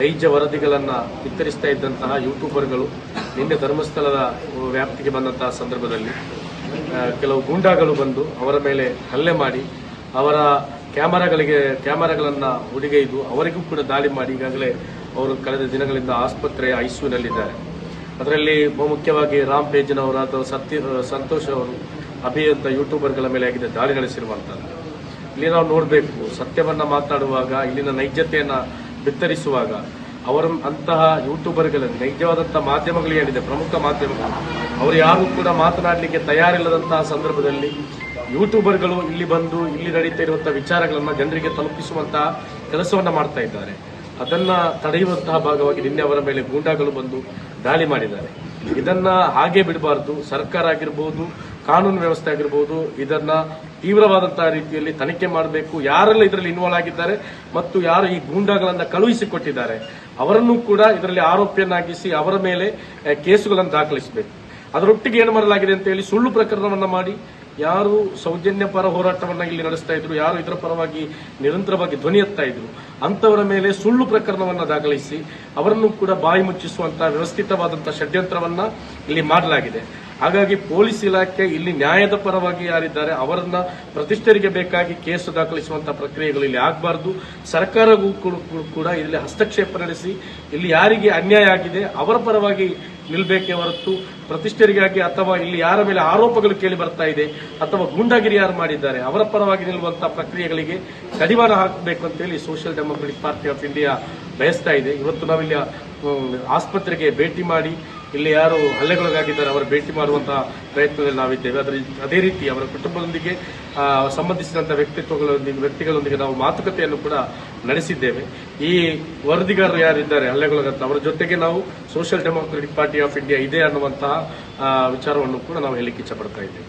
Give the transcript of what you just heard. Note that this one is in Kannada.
ನೈಜ ವರದಿಗಳನ್ನು ಬಿತ್ತರಿಸ್ತಾ ಇದ್ದಂತಹ ಯೂಟ್ಯೂಬರ್ಗಳು ನಿನ್ನೆ ಧರ್ಮಸ್ಥಳದ ವ್ಯಾಪ್ತಿಗೆ ಬಂದಂತಹ ಸಂದರ್ಭದಲ್ಲಿ ಕೆಲವು ಗೂಂಡಾಗಳು ಬಂದು ಅವರ ಮೇಲೆ ಹಲ್ಲೆ ಮಾಡಿ, ಅವರ ಕ್ಯಾಮರಾಗಳಿಗೆ, ಕ್ಯಾಮರಾಗಳನ್ನು ಹುಡುಗೈದು ಅವರಿಗೂ ಕೂಡ ದಾಳಿ ಮಾಡಿ ಈಗಾಗಲೇ ಅವರು ಕಳೆದ ದಿನಗಳಿಂದ ಆಸ್ಪತ್ರೆಯ ಐಸಿಯುನಲ್ಲಿದ್ದಾರೆ. ಅದರಲ್ಲಿ ಬಹುಮುಖ್ಯವಾಗಿ ರಾಮ್ ಪೇಜ್ನವರ ಅಥವಾ ಸತ್ಯ ಸಂತೋಷ್ ಅವರು ಅಭಿಯಂತ ಯೂಟ್ಯೂಬರ್ಗಳ ಮೇಲೆ ಆಗಿದೆ ದಾಳಿ ನಡೆಸಿರುವಂಥದ್ದು ಇಲ್ಲಿ ನಾವು ನೋಡಬೇಕು, ಸತ್ಯವನ್ನು ಮಾತಾಡುವಾಗ ಇಲ್ಲಿನ ನೈಜತೆಯನ್ನ ಬಿತ್ತರಿಸುವಾಗ ಅವರ ಅಂತಹ ಯೂಟ್ಯೂಬರ್ಗಳಲ್ಲಿ ನೈಜವಾದಂತಹ ಮಾಧ್ಯಮಗಳು ಏನಿದೆ ಪ್ರಮುಖ ಮಾಧ್ಯಮಗಳು. ಅವರು ಯಾರು ಕೂಡ ಮಾತನಾಡಲಿಕ್ಕೆ ತಯಾರಿಲ್ಲದಂತಹ ಸಂದರ್ಭದಲ್ಲಿ ಯೂಟ್ಯೂಬರ್ಗಳು ಇಲ್ಲಿ ಬಂದು ಇಲ್ಲಿ ನಡೀತಾ ಇರುವಂತಹ ವಿಚಾರಗಳನ್ನು ಜನರಿಗೆ ತಲುಪಿಸುವಂತಹ ಕೆಲಸವನ್ನ ಮಾಡ್ತಾ ಇದ್ದಾರೆ. ಅದನ್ನ ತಡೆಯುವಂತಹ ಭಾಗವಾಗಿ ನಿನ್ನೆ ಅವರ ಮೇಲೆ ಗೂಂಡಾಗಳು ಬಂದು ದಾಳಿ ಮಾಡಿದ್ದಾರೆ. ಇದನ್ನ ಹಾಗೆ ಬಿಡಬಾರದು. ಸರ್ಕಾರ ಆಗಿರ್ಬೋದು ಕಾನೂನು ವ್ಯವಸ್ಥೆ ಆಗಿರ್ಬೋದು, ಇದನ್ನ ತೀವ್ರವಾದಂತಹ ರೀತಿಯಲ್ಲಿ ತನಿಖೆ ಮಾಡಬೇಕು, ಯಾರೆಲ್ಲ ಇದರಲ್ಲಿ ಇನ್ವಾಲ್ವ್ ಆಗಿದ್ದಾರೆ ಮತ್ತು ಯಾರು ಈ ಗೂಂಡಾಗಳನ್ನ ಕಳುಹಿಸಿಕೊಟ್ಟಿದ್ದಾರೆ, ಅವರನ್ನು ಕೂಡ ಇದರಲ್ಲಿ ಆರೋಪಿಯನ್ನಾಗಿಸಿ ಅವರ ಮೇಲೆ ಕೇಸುಗಳನ್ನು ದಾಖಲಿಸಬೇಕು. ಅದರೊಟ್ಟಿಗೆ ಏನು ಮಾಡಲಾಗಿದೆ ಅಂತ ಹೇಳಿ ಸುಳ್ಳು ಪ್ರಕರಣವನ್ನ ಮಾಡಿ, ಯಾರು ಸೌಜನ್ಯ ಪರ ಹೋರಾಟವನ್ನ ಇಲ್ಲಿ ನಡೆಸ್ತಾ ಇದ್ರು, ಯಾರು ಇದರ ಪರವಾಗಿ ನಿರಂತರವಾಗಿ ಧ್ವನಿ ಎತ್ತಾ ಇದ್ರು ಅಂತವರ ಮೇಲೆ ಸುಳ್ಳು ಪ್ರಕರಣವನ್ನ ದಾಖಲಿಸಿ ಅವರನ್ನು ಕೂಡ ಬಾಯಿ ಮುಚ್ಚಿಸುವಂತಹ ವ್ಯವಸ್ಥಿತವಾದಂತಹ ಷಡ್ಯಂತ್ರವನ್ನ ಇಲ್ಲಿ ಮಾಡಲಾಗಿದೆ. ಹಾಗಾಗಿ ಪೊಲೀಸ್ ಇಲಾಖೆ ಇಲ್ಲಿ ನ್ಯಾಯದ ಪರವಾಗಿ ಯಾರಿದ್ದಾರೆ ಅವರನ್ನ ಪ್ರತಿಷ್ಠರಿಗೆ ಬೇಕಾಗಿ ಕೇಸು ದಾಖಲಿಸುವಂತಹ ಪ್ರಕ್ರಿಯೆಗಳು ಇಲ್ಲಿ ಆಗಬಾರದು. ಸರ್ಕಾರಗೂ ಕೂಡ- ಇಲ್ಲಿ ಹಸ್ತಕ್ಷೇಪ ನಡೆಸಿ ಇಲ್ಲಿ ಯಾರಿಗೆ ಅನ್ಯಾಯ ಆಗಿದೆ ಅವರ ಪರವಾಗಿ ನಿಲ್ಲಬೇಕೇ ಹೊರತು ಪ್ರತಿಷ್ಠರಿಗಾಗಿ ಅಥವಾ ಇಲ್ಲಿ ಯಾರ ಮೇಲೆ ಆರೋಪಗಳು ಕೇಳಿ ಬರ್ತಾ ಇದೆ ಅಥವಾ ಗೂಂಡಾಗಿರಿ ಯಾರು ಮಾಡಿದ್ದಾರೆ ಅವರ ಪರವಾಗಿ ನಿಲ್ಲುವಂತಹ ಪ್ರಕ್ರಿಯೆಗಳಿಗೆ ಕಡಿವಾಣ ಹಾಕಬೇಕು ಅಂತ ಹೇಳಿ social democratic party of India ಬಯಸ್ತಾ ಇದೆ. ಇವತ್ತು ನಾವಿಲ್ಲಿ ಆಸ್ಪತ್ರೆಗೆ ಭೇಟಿ ಮಾಡಿ ಇಲ್ಲಿ ಯಾರು ಹಲ್ಲೆಗೊಳಗಾಗಿದ್ದಾರೆ, ಅವರ ಭೇಟಿ ಮಾಡುವಂತಹ ಪ್ರಯತ್ನದಲ್ಲಿ ನಾವಿದ್ದೇವೆ. ಅದರ ಅದೇ ರೀತಿ ಅವರ ಕುಟುಂಬದೊಂದಿಗೆ ಸಂಬಂಧಿಸಿದಂಥ ವ್ಯಕ್ತಿತ್ವಗಳೊಂದಿಗೆ ವ್ಯಕ್ತಿಗಳೊಂದಿಗೆ ನಾವು ಮಾತುಕತೆಯನ್ನು ಕೂಡ ನಡೆಸಿದ್ದೇವೆ. ಈ ವರದಿಗಾರರು ಯಾರಿದ್ದಾರೆ ಹಲ್ಲೆಗೊಳಗಂತ ಅವರ ಜೊತೆಗೆ ನಾವು social democratic party of India ಇದೆ ಅನ್ನುವಂತಹ ವಿಚಾರವನ್ನು ಕೂಡ ನಾವು ಹೇಳಲಿಕ್ಕೆ ಇಚ್ಛಪಡ್ತಾ ಇದ್ದೇವೆ.